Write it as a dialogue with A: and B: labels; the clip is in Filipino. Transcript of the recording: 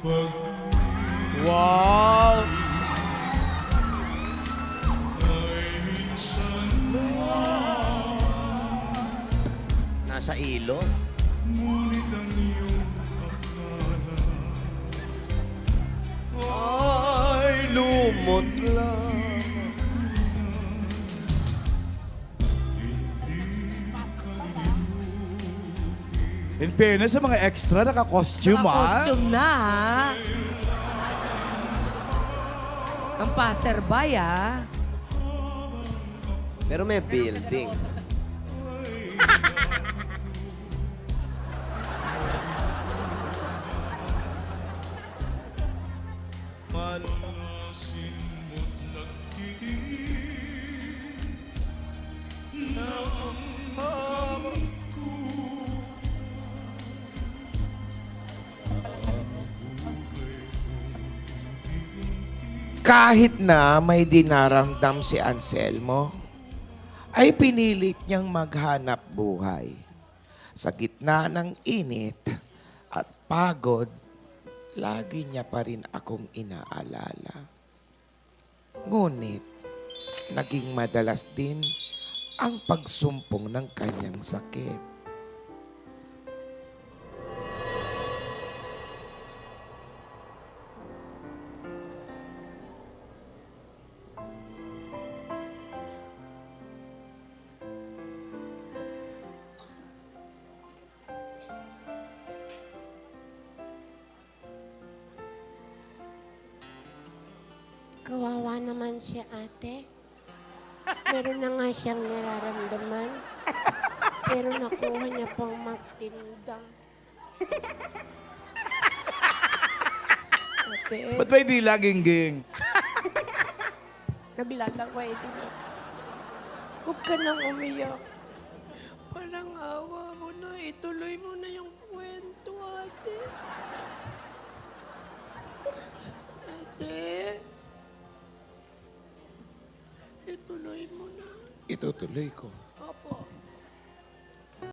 A: Wow! Nasa ilo. Ngunit ang iyong akala ay lumot lang.
B: In fairness sa mga extra, naka-costume ah.
C: Costume na, ha? Ang passerby, ha?
A: Pero may building.
D: Kahit na may dinaramdam si Anselmo, ay pinilit niyang maghanap buhay. Sa gitna ng init at pagod, lagi niya pa rin akong inaalala. Ngunit, naging madalas din ang pagsumpong ng kanyang sakit.
E: Kawawa naman si ate. Meron na nga siyang nararamdaman. Pero nakuha niya pang magtinda. Ate,
B: Ba't ba hindi laging ging?
E: eh din. Huwag ka nang umiyak. Parang awa mo na. Ituloy mo na yung Ituloy mo na.
D: Itutuloy ko.